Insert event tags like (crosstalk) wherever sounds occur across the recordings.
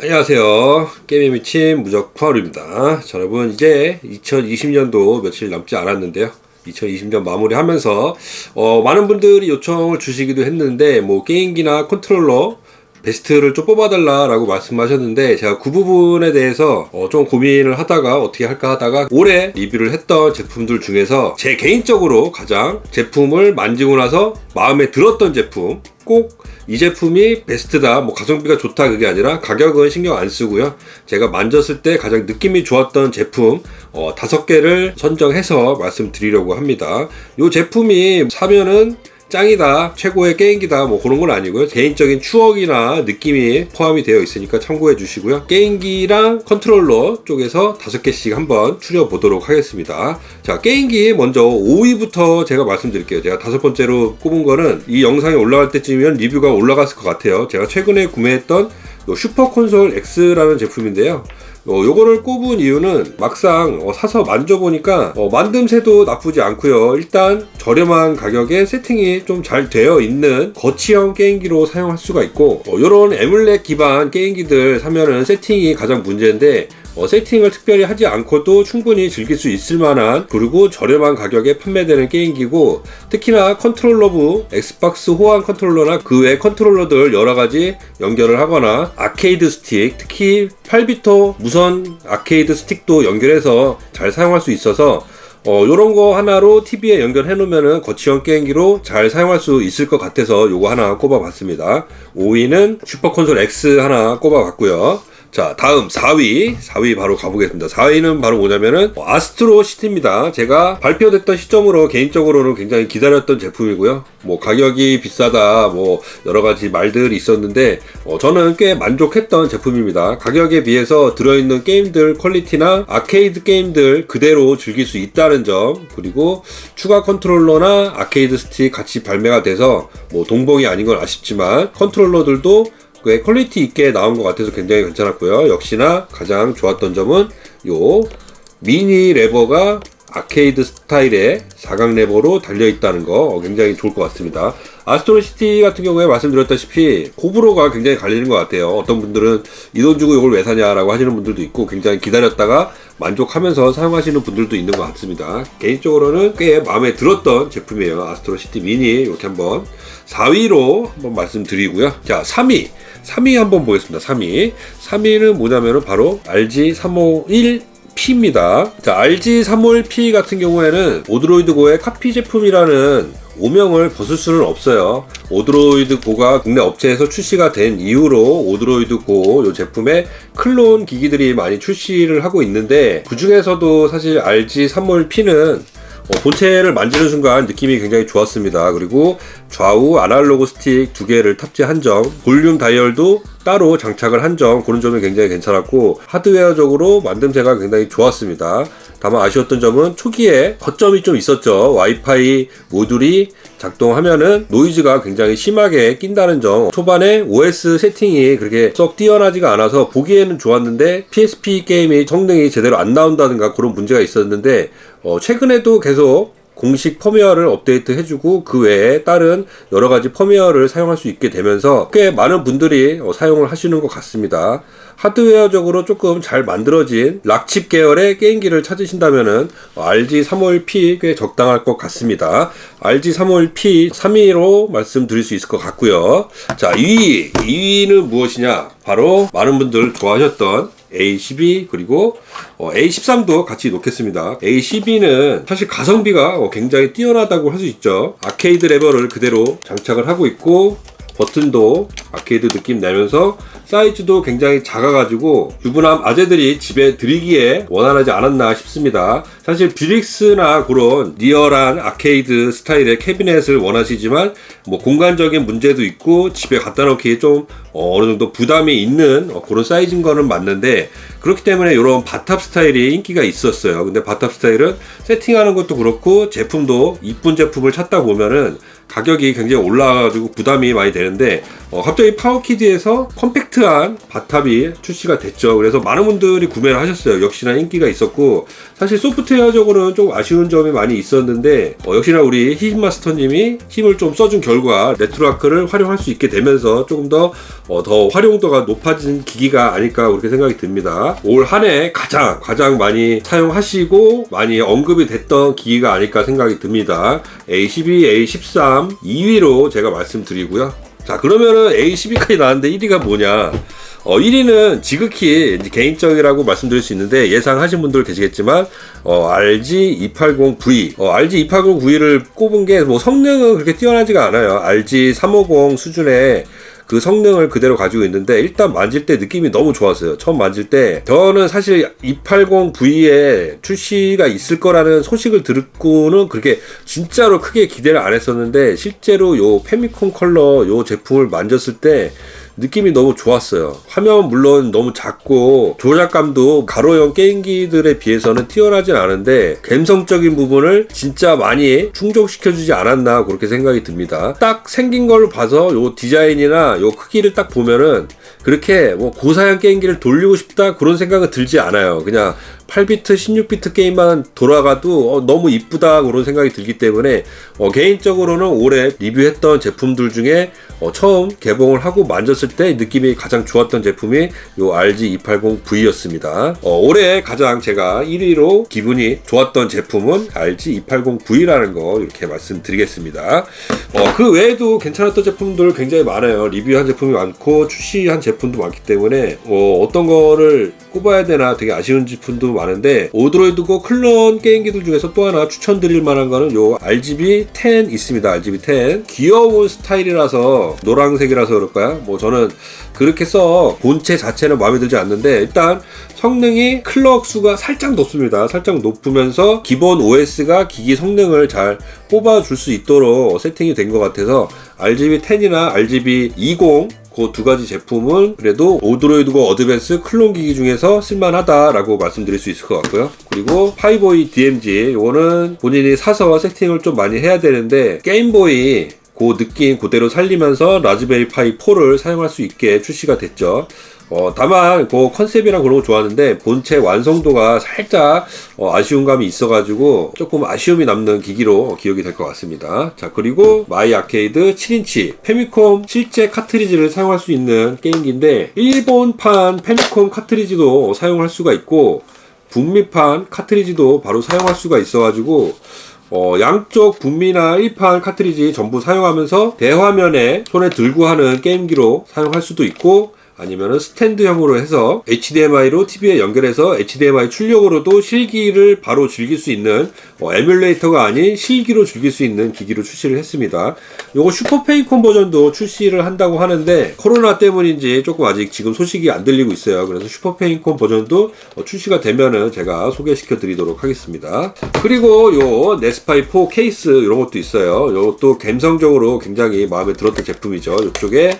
안녕하세요. 게임에 미친 무적파울입니다. 자, 여러분, 이제 2020년도 며칠 남지 않았는데요. 2020년 마무리하면서, 어, 많은 분들이 요청을 주시기도 했는데, 뭐, 게임기나 컨트롤러, 베스트를 좀 뽑아달라라고 말씀하셨는데 제가 그 부분에 대해서 어, 좀 고민을 하다가 어떻게 할까 하다가 올해 리뷰를 했던 제품들 중에서 제 개인적으로 가장 제품을 만지고 나서 마음에 들었던 제품 꼭 이 제품이 베스트다 뭐 가성비가 좋다 그게 아니라 가격은 신경 안 쓰고요. 제가 만졌을 때 가장 느낌이 좋았던 제품 어, 다섯 개를 선정해서 말씀드리려고 합니다. 이 제품이 사면은 짱이다, 최고의 게임기다, 뭐 그런 건 아니고요. 개인적인 추억이나 느낌이 포함이 되어 있으니까 참고해 주시고요. 게임기랑 컨트롤러 쪽에서 다섯 개씩 한번 추려 보도록 하겠습니다. 자, 게임기 먼저 5위부터 제가 말씀드릴게요. 제가 다섯 번째로 꼽은 거는 이 영상이 올라갈 때쯤이면 리뷰가 올라갔을 것 같아요. 제가 최근에 구매했던 슈퍼 콘솔 X라는 제품인데요. 어, 요거를 꼽은 이유는 막상 어, 사서 만져보니까 어, 만듦새도 나쁘지 않고요. 일단 저렴한 가격에 세팅이 좀 잘 되어 있는 거치형 게임기로 사용할 수가 있고 어, 이런 에뮬렛 기반 게임기들 사면은 세팅이 가장 문제인데 어, 세팅을 특별히 하지 않고도 충분히 즐길 수 있을 만한 그리고 저렴한 가격에 판매되는 게임기고 특히나 컨트롤러부 엑스박스 호환 컨트롤러나 그 외 컨트롤러들 여러 가지 연결을 하거나 아케이드 스틱 특히 8비터 무선 아케이드 스틱도 연결해서 잘 사용할 수 있어서 어, 요런 거 하나로 TV에 연결해 놓으면은 거치형 게임기로 잘 사용할 수 있을 것 같아서 요거 하나 꼽아 봤습니다. 5위는 슈퍼 콘솔 X 하나 꼽아 봤고요. 자, 다음 4위. 4위 바로 가보겠습니다. 4위는 바로 뭐냐면은 아스트로 시티입니다. 제가 발표됐던 시점으로 개인적으로는 굉장히 기다렸던 제품이고요. 뭐 가격이 비싸다, 뭐 여러 가지 말들이 있었는데 어, 저는 꽤 만족했던 제품입니다. 가격에 비해서 들어있는 게임들 퀄리티나 아케이드 게임들 그대로 즐길 수 있다는 점 그리고 추가 컨트롤러나 아케이드 스틱 같이 발매가 돼서 뭐 동봉이 아닌 건 아쉽지만 컨트롤러들도 꽤 퀄리티 있게 나온 것 같아서 굉장히 괜찮았고요. 역시나 가장 좋았던 점은 요 미니 레버가 아케이드 스타일의 사각 레버로 달려 있다는 거 굉장히 좋을 것 같습니다. 아스트로시티 같은 경우에 말씀드렸다시피 호불호가 굉장히 갈리는 것 같아요. 어떤 분들은 이 돈 주고 이걸 왜 사냐라고 하시는 분들도 있고 굉장히 기다렸다가 만족하면서 사용하시는 분들도 있는 것 같습니다. 개인적으로는 꽤 마음에 들었던 제품이에요. 아스트로시티 미니 이렇게 한번 4위로 한번 말씀드리고요. 자 3위 3위 한번 보겠습니다. 3위 3위는 뭐냐면은 바로 RG351 P입니다. 자, RG351P 같은 경우에는 오드로이드 고의 카피 제품이라는 오명을 벗을 수는 없어요. 오드로이드 고가 국내 업체에서 출시가 된 이후로 오드로이드 고이 제품의 클론 기기들이 많이 출시를 하고 있는데 그 중에서도 사실 RG351P는 어, 본체를 만지는 순간 느낌이 굉장히 좋았습니다. 그리고 좌우 아날로그 스틱 두 개를 탑재한 점, 볼륨 다이얼도 따로 장착을 한 점, 그런 점이 굉장히 괜찮았고, 하드웨어적으로 만듦새가 굉장히 좋았습니다. 다만 아쉬웠던 점은 초기에 허점이 좀 있었죠. 와이파이 모듈이 작동하면은 노이즈가 굉장히 심하게 낀다는 점. 초반에 OS 세팅이 그렇게 썩 뛰어나지가 않아서 보기에는 좋았는데 PSP 게임이 성능이 제대로 안 나온다든가 그런 문제가 있었는데 어, 최근에도 계속 공식 펌웨어를 업데이트 해주고 그 외에 다른 여러 가지 펌웨어를 사용할 수 있게 되면서 꽤 많은 분들이 어, 사용을 하시는 것 같습니다. 하드웨어적으로 조금 잘 만들어진 락칩 계열의 게임기를 찾으신다면은 RG351P 꽤 적당할 것 같습니다. RG351P 3위로 말씀드릴 수 있을 것 같고요. 자, 2위. 2위는 무엇이냐? 바로 많은 분들 좋아하셨던 A12 그리고 어, A13도 같이 놓겠습니다. A12는 사실 가성비가 어, 굉장히 뛰어나다고 할 수 있죠. 아케이드 레버를 그대로 장착을 하고 있고 버튼도 아케이드 느낌 내면서 사이즈도 굉장히 작아가지고 유부남 아재들이 집에 들이기에 원활하지 않았나 싶습니다. 사실 뷰릭스나 그런 리얼한 아케이드 스타일의 캐비넷을 원하시지만 뭐 공간적인 문제도 있고 집에 갖다 놓기 좀 어, 어느 정도 부담이 있는 어, 그런 사이즈인 거는 맞는데 그렇기 때문에 이런 바탑 스타일이 인기가 있었어요. 근데 바탑 스타일은 세팅하는 것도 그렇고 제품도 이쁜 제품을 찾다 보면은 가격이 굉장히 올라가지고 부담이 많이 되는데 어, 갑자기 파워키드에서 컴팩트한 바탑이 출시가 됐죠. 그래서 많은 분들이 구매를 하셨어요. 역시나 인기가 있었고 사실 소프트웨어적으로는 좀 아쉬운 점이 많이 있었는데 어, 역시나 우리 히마스터님이 힘을 좀 써준 결과 네트워크를 활용할 수 있게 되면서 조금 더, 어, 더 활용도가 높아진 기기가 아닐까 그렇게 생각이 듭니다. 올 한 해 가장 가장 많이 사용하시고 많이 언급이 됐던 기기가 아닐까 생각이 듭니다. A12, A13 2위로 제가 말씀드리고요. 자 그러면은 A12까지 나왔는데 1위가 뭐냐? 어, 1위는 지극히 개인적이라고 말씀드릴 수 있는데 예상하신 분들 계시겠지만 어, RG 280V, 어, RG 280V를 꼽은 게 뭐 성능은 그렇게 뛰어나지가 않아요. RG 350 수준의 그 성능을 그대로 가지고 있는데 일단 만질 때 느낌이 너무 좋았어요. 처음 만질 때 저는 사실 280V에 출시가 있을 거라는 소식을 듣고는 그렇게 진짜로 크게 기대를 안 했었는데 실제로 요 페미콘 컬러 요 제품을 만졌을 때 느낌이 너무 좋았어요. 화면 물론 너무 작고 조작감도 가로형 게임기들에 비해서는 뛰어나진 않은데 감성적인 부분을 진짜 많이 충족시켜주지 않았나 그렇게 생각이 듭니다. 딱 생긴 걸 봐서 요 디자인이나 요 크기를 딱 보면은 그렇게 뭐 고사양 게임기를 돌리고 싶다 그런 생각은 들지 않아요. 그냥 8비트, 16비트 게임만 돌아가도 어, 너무 이쁘다 그런 생각이 들기 때문에 어, 개인적으로는 올해 리뷰했던 제품들 중에 어, 처음 개봉을 하고 만졌을 때 느낌이 가장 좋았던 제품이 요 RG 280V였습니다. 어, 올해 가장 제가 1위로 기분이 좋았던 제품은 RG 280V라는 거 이렇게 말씀드리겠습니다. 어, 그 외에도 괜찮았던 제품들 굉장히 많아요. 리뷰한 제품이 많고 출시한 제품도 많기 때문에 어, 어떤 거를 꼽아야 되나 되게 아쉬운 제품도 많은데 오드로이드고 클론 게임기들 중에서 또 하나 추천드릴 만한 거는 요 RGB 10 있습니다. RGB 10 귀여운 스타일이라서 노란색이라서 그럴까요? 뭐 저는 그렇게 써 본체 자체는 마음에 들지 않는데 일단 성능이 클럭 수가 살짝 높습니다. 살짝 높으면서 기본 OS가 기기 성능을 잘 뽑아줄 수 있도록 세팅이 된 것 같아서 RGB 10이나 RGB 20 그 두 가지 제품은 그래도 오드로이드고 어드밴스 클론 기기 중에서 쓸만하다라고 말씀드릴 수 있을 것 같고요. 그리고 파이보이 DMG 이거는 본인이 사서 세팅을 좀 많이 해야 되는데 게임보이 그 느낌 그대로 살리면서 라즈베리 파이 4를 사용할 수 있게 출시가 됐죠. 어, 다만, 그 컨셉이랑 그런 거 좋아하는데, 본체 완성도가 살짝, 어, 아쉬운 감이 있어가지고, 조금 아쉬움이 남는 기기로 기억이 될 것 같습니다. 자, 그리고, 마이 아케이드 7인치, 페미콤 실제 카트리지를 사용할 수 있는 게임기인데, 일본판 페미콤 카트리지도 사용할 수가 있고, 북미판 카트리지도 바로 사용할 수가 있어가지고, 어, 양쪽 북미나 1판 카트리지 전부 사용하면서 대화면에 손에 들고 하는 게임기로 사용할 수도 있고 아니면은 스탠드형으로 해서 HDMI로 TV에 연결해서 HDMI 출력으로도 실기를 바로 즐길 수 있는 어, 에뮬레이터가 아닌 실기로 즐길 수 있는 기기로 출시를 했습니다. 요거 슈퍼 페이콘 버전도 출시를 한다고 하는데 코로나 때문인지 조금 아직 지금 소식이 안 들리고 있어요. 그래서 슈퍼 페이콘 버전도 어, 출시가 되면은 제가 소개시켜 드리도록 하겠습니다. 그리고 요 네스파이 4 케이스 이런 것도 있어요. 요것도 감성적으로 굉장히 마음에 들었던 제품이죠. 이쪽에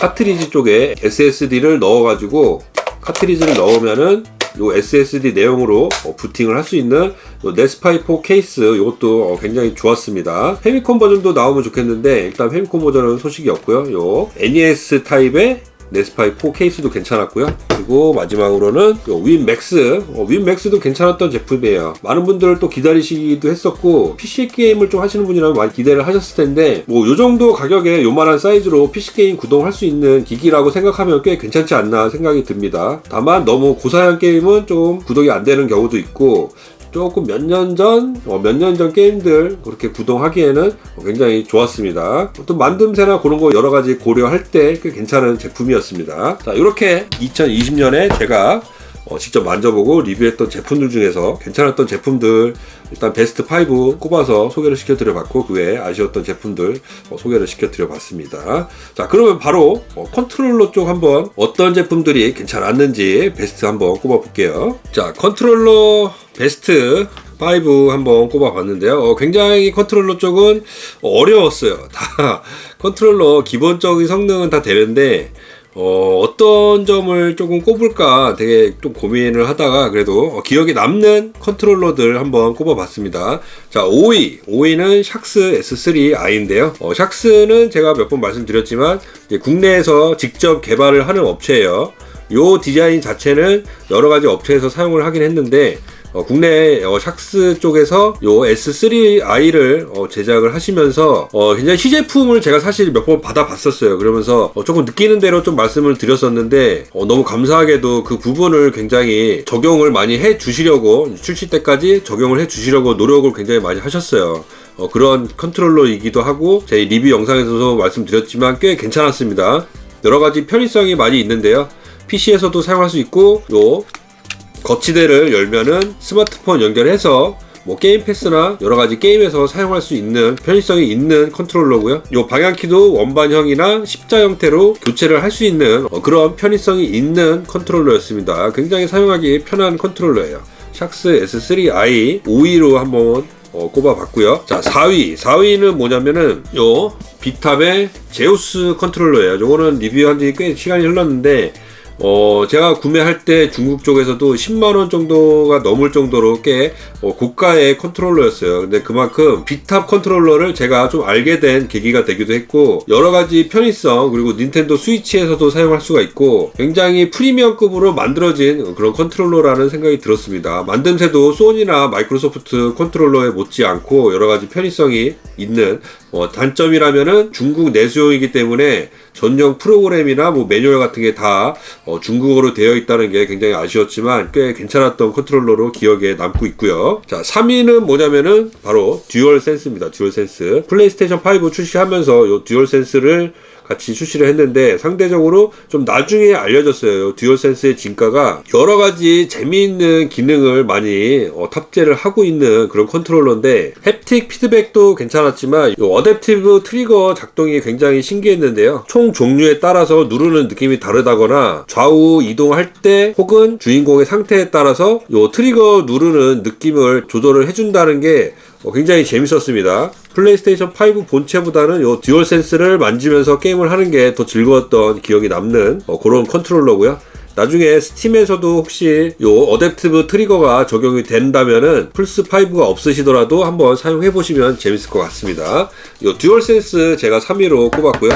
카트리지 쪽에 SSD를 넣어가지고 카트리지를 넣으면은 요 SSD 내용으로 어, 부팅을 할 수 있는 요 네스파이 4 케이스 이것도 어, 굉장히 좋았습니다. 페미콘 버전도 나오면 좋겠는데 일단 페미콘 버전은 소식이 없고요. 요 NES 타입의 네스파이 4 케이스도 괜찮았고요. 그리고 마지막으로는 윈 맥스, 어, 윈 맥스도 괜찮았던 제품이에요. 많은 분들 또 기다리시기도 했었고 PC 게임을 좀 하시는 분이라면 많이 기대를 하셨을 텐데 뭐 요 정도 가격에 요만한 사이즈로 PC 게임 구동할 수 있는 기기라고 생각하면 꽤 괜찮지 않나 생각이 듭니다. 다만 너무 고사양 게임은 좀 구동이 안 되는 경우도 있고 조금 몇 년 전, 어, 몇 년 전 게임들 그렇게 구동하기에는 굉장히 좋았습니다. 또 만듦새나 그런 거 여러 가지 고려할 때 꽤 괜찮은 제품이었습니다. 자, 이렇게 2020년에 제가 어, 직접 만져보고 리뷰했던 제품들 중에서 괜찮았던 제품들 일단 베스트 5 꼽아서 소개를 시켜드려봤고 그 외에 아쉬웠던 제품들 어, 소개를 시켜드려봤습니다. 자 그러면 바로 어, 컨트롤러 쪽 한번 어떤 제품들이 괜찮았는지 베스트 한번 꼽아볼게요. 자 컨트롤러 베스트 5 한번 꼽아봤는데요. 어, 굉장히 컨트롤러 쪽은 어려웠어요. 다 (laughs) 컨트롤러 기본적인 성능은 다 되는데 어, 어떤 점을 조금 꼽을까 되게 좀 고민을 하다가 그래도 어, 기억에 남는 컨트롤러들 한번 꼽아봤습니다. 자, 5위. 5위는 샥스 S3i인데요. 어, 샥스는 제가 몇 번 말씀드렸지만 국내에서 직접 개발을 하는 업체예요. 요 디자인 자체는 여러 가지 업체에서 사용을 하긴 했는데 어, 국내 어, 샥스 쪽에서 요 S3i를 어, 제작을 하시면서 어, 굉장히 시제품을 제가 사실 몇 번 받아봤었어요. 그러면서 어, 조금 느끼는 대로 좀 말씀을 드렸었는데 어, 너무 감사하게도 그 부분을 굉장히 적용을 많이 해 주시려고 출시 때까지 적용을 해 주시려고 노력을 굉장히 많이 하셨어요. 어, 그런 컨트롤러이기도 하고 제 리뷰 영상에서도 말씀드렸지만 꽤 괜찮았습니다. 여러 가지 편의성이 많이 있는데요. PC에서도 사용할 수 있고 요 거치대를 열면은 스마트폰 연결해서 뭐 게임 패스나 여러 가지 게임에서 사용할 수 있는 편의성이 있는 컨트롤러고요. 요 방향키도 원반형이나 십자 형태로 교체를 할 수 있는 어, 그런 편의성이 있는 컨트롤러였습니다. 굉장히 사용하기 편한 컨트롤러예요. 샥스 S3i 5위로 한번 어, 꼽아봤고요. 자, 4위. 4위는 뭐냐면은 요 비탑의 제우스 컨트롤러예요. 요거는 리뷰한 지 꽤 시간이 흘렀는데 어, 제가 구매할 때 중국 쪽에서도 10만원 정도가 넘을 정도로 꽤 어, 고가의 컨트롤러였어요. 근데 그만큼 비탑 컨트롤러를 제가 좀 알게 된 계기가 되기도 했고, 여러 가지 편의성, 그리고 닌텐도 스위치에서도 사용할 수가 있고, 굉장히 프리미엄급으로 만들어진 그런 컨트롤러라는 생각이 들었습니다. 만듦새도 소니나 마이크로소프트 컨트롤러에 못지 않고 여러 가지 편의성이 있는 어, 단점이라면은 중국 내수용이기 때문에 전용 프로그램이나 뭐 매뉴얼 같은 게다 어, 중국어로 되어 있다는 게 굉장히 아쉬웠지만 꽤 괜찮았던 컨트롤러로 기억에 남고 있고요. 자, 3위는 뭐냐면은 바로 듀얼 센스입니다. 듀얼 센스. 플레이스테이션 5 출시하면서 이 듀얼 센스를 같이 출시를 했는데 상대적으로 좀 나중에 알려졌어요. 듀얼센스의 진가가 여러 가지 재미있는 기능을 많이 어, 탑재를 하고 있는 그런 컨트롤러인데 햅틱 피드백도 괜찮았지만 이 어댑티브 트리거 작동이 굉장히 신기했는데요. 총 종류에 따라서 누르는 느낌이 다르다거나 좌우 이동할 때 혹은 주인공의 상태에 따라서 이 트리거 누르는 느낌을 조절을 해준다는 게 어, 굉장히 재밌었습니다. 플레이스테이션 5 본체보다는 요 듀얼 센스를 만지면서 게임을 하는 게 더 즐거웠던 기억이 남는 어, 그런 컨트롤러고요. 나중에 스팀에서도 혹시 요 어댑티브 트리거가 적용이 된다면은 플스 5가 없으시더라도 한번 사용해 보시면 재밌을 것 같습니다. 요 듀얼 센스 제가 3위로 꼽았고요.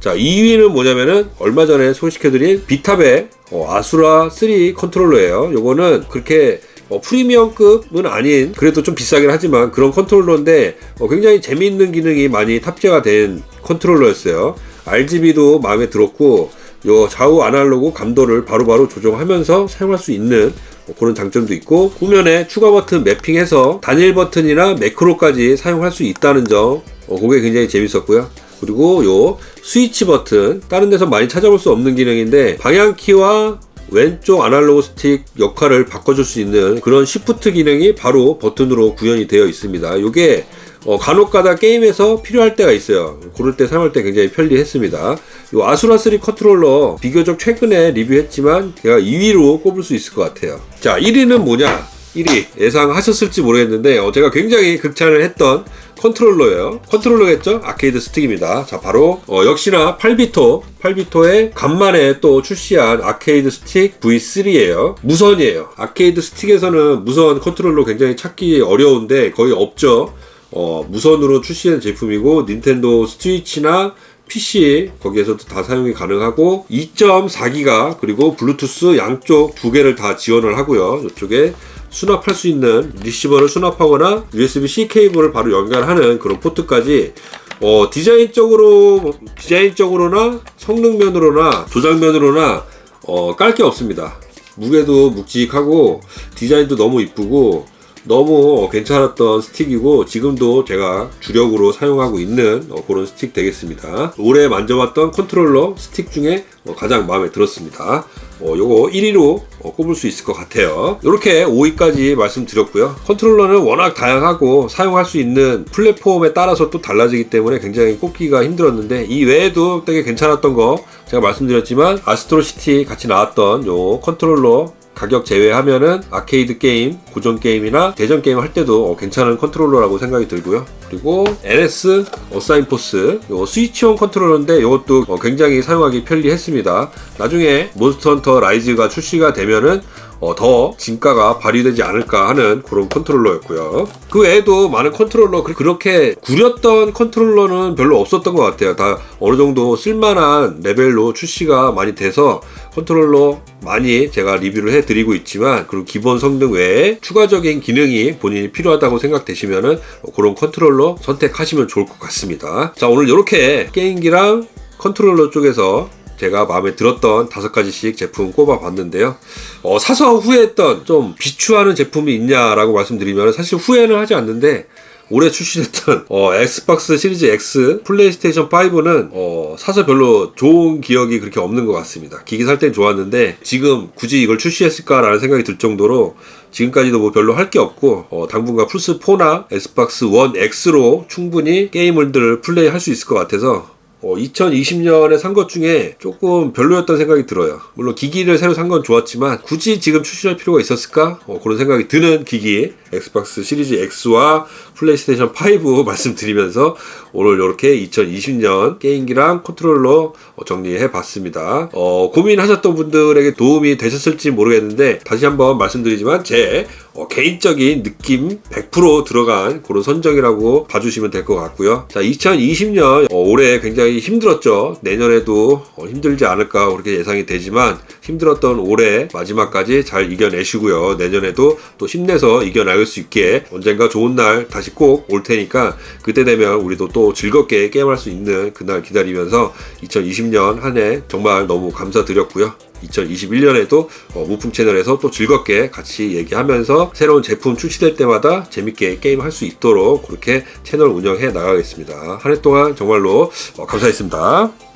자, 2위는 뭐냐면은 얼마 전에 소개시켜드린 비탑의 어, 아수라 3 컨트롤러예요. 요거는 그렇게 어, 프리미엄급은 아닌 그래도 좀 비싸긴 하지만 그런 컨트롤러인데 어, 굉장히 재미있는 기능이 많이 탑재가 된 컨트롤러였어요. RGB도 마음에 들었고 요 좌우 아날로그 감도를 바로바로 조정하면서 사용할 수 있는 뭐 그런 장점도 있고 후면에 추가 버튼 매핑해서 단일 버튼이나 매크로까지 사용할 수 있다는 점 어, 그게 굉장히 재밌었고요. 그리고 요 스위치 버튼 다른 데서 많이 찾아볼 수 없는 기능인데 방향키와 왼쪽 아날로그 스틱 역할을 바꿔줄 수 있는 그런 시프트 기능이 바로 버튼으로 구현이 되어 있습니다. 이게 어, 간혹가다 게임에서 필요할 때가 있어요. 그럴 때 사용할 때 굉장히 편리했습니다. 이 아수라 3 컨트롤러 비교적 최근에 리뷰했지만 제가 2위로 꼽을 수 있을 것 같아요. 자, 1위는 뭐냐? 1위 예상하셨을지 모르겠는데 어, 제가 굉장히 극찬을 했던 컨트롤러예요. 컨트롤러겠죠? 아케이드 스틱입니다. 자, 바로 어, 역시나 8비토, 8비토의 간만에 또 출시한 아케이드 스틱 V3예요. 무선이에요. 아케이드 스틱에서는 무선 컨트롤러 굉장히 찾기 어려운데 거의 없죠. 어, 무선으로 출시한 제품이고 닌텐도 스위치나 PC 거기에서도 다 사용이 가능하고 2.4기가 그리고 블루투스 양쪽 두 개를 다 지원을 하고요. 이쪽에 수납할 수 있는 리시버를 수납하거나 USB-C 케이블을 바로 연결하는 그런 포트까지 어, 디자인적으로 디자인적으로나 성능면으로나 조작면으로나 어, 깔 게 없습니다. 무게도 묵직하고 디자인도 너무 이쁘고 너무 괜찮았던 스틱이고 지금도 제가 주력으로 사용하고 있는 어, 그런 스틱 되겠습니다. 올해 만져봤던 컨트롤러 스틱 중에 어, 가장 마음에 들었습니다. 어, 요거 1위로 어, 꼽을 수 있을 것 같아요. 이렇게 5위까지 말씀드렸고요. 컨트롤러는 워낙 다양하고 사용할 수 있는 플랫폼에 따라서 또 달라지기 때문에 굉장히 꼽기가 힘들었는데 이 외에도 되게 괜찮았던 거 제가 말씀드렸지만 아스트로시티 같이 나왔던 요 컨트롤러 가격 제외하면은 아케이드 게임, 고전 게임이나 대전 게임 할 때도 어, 괜찮은 컨트롤러라고 생각이 들고요. 그리고 NS 어사인 포스 요 스위치용 컨트롤러인데 이것도 어, 굉장히 사용하기 편리했습니다. 나중에 몬스터 헌터 라이즈가 출시가 되면은 어, 더 진가가 발휘되지 않을까 하는 그런 컨트롤러였고요. 그 외에도 많은 컨트롤러 그- 그렇게 구렸던 컨트롤러는 별로 없었던 것 같아요. 다 어느 정도 쓸만한 레벨로 출시가 많이 돼서 컨트롤러 많이 제가 리뷰를 해드리고 있지만 그리고 기본 성능 외에 추가적인 기능이 본인이 필요하다고 생각되시면은 어, 그런 컨트롤러 선택하시면 좋을 것 같습니다. 자 오늘 이렇게 게임기랑 컨트롤러 쪽에서 제가 마음에 들었던 다섯 가지씩 제품 꼽아 봤는데요. 어, 사서 후회했던 좀 비추하는 제품이 있냐라고 말씀드리면 사실 후회는 하지 않는데 올해 출시됐던 어, 엑스박스 시리즈 X 플레이스테이션 5는 어, 사서 별로 좋은 기억이 그렇게 없는 것 같습니다. 기기 살 땐 좋았는데 지금 굳이 이걸 출시했을까라는 생각이 들 정도로 지금까지도 뭐 별로 할 게 없고 어, 당분간 플스 4나 엑스박스 1 X로 충분히 게임들을 플레이할 수 있을 것 같아서 어, 2020년에 산 것 중에 조금 별로였던 생각이 들어요. 물론 기기를 새로 산 건 좋았지만 굳이 지금 출시할 필요가 있었을까? 어, 그런 생각이 드는 기기 엑스박스 시리즈 X와 플레이스테이션 5 (laughs) 말씀드리면서 오늘 이렇게 2020년 게임기랑 컨트롤러 어, 정리해 봤습니다. 어, 고민하셨던 분들에게 도움이 되셨을지 모르겠는데 다시 한번 말씀드리지만 제 어, 개인적인 느낌 100% 들어간 그런 선정이라고 봐주시면 될 것 같고요. 자, 2020년 어, 올해 굉장히 힘들었죠. 내년에도 어, 힘들지 않을까 그렇게 예상이 되지만 힘들었던 올해 마지막까지 잘 이겨내시고요. 내년에도 또 힘내서 이겨나갈 수 있게 언젠가 좋은 날 다시 꼭 올 테니까 그때 되면 우리도 또 즐겁게 게임할 수 있는 그날 기다리면서 2020년 한 해 정말 너무 감사드렸고요. 2021년에도 어, 무풍 채널에서 또 즐겁게 같이 얘기하면서 새로운 제품 출시될 때마다 재밌게 게임할 수 있도록 그렇게 채널 운영해 나가겠습니다. 한 해 동안 정말로 어, 감사했습니다.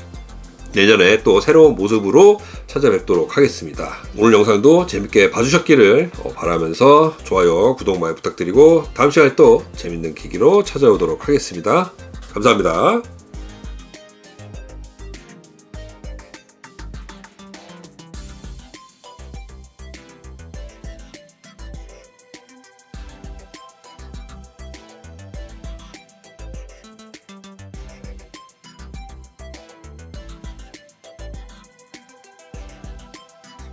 내년에 또 새로운 모습으로 찾아뵙도록 하겠습니다. 오늘 영상도 재밌게 봐주셨기를 어, 바라면서 좋아요, 구독 많이 부탁드리고 다음 시간에 또 재밌는 기기로 찾아오도록 하겠습니다. 감사합니다.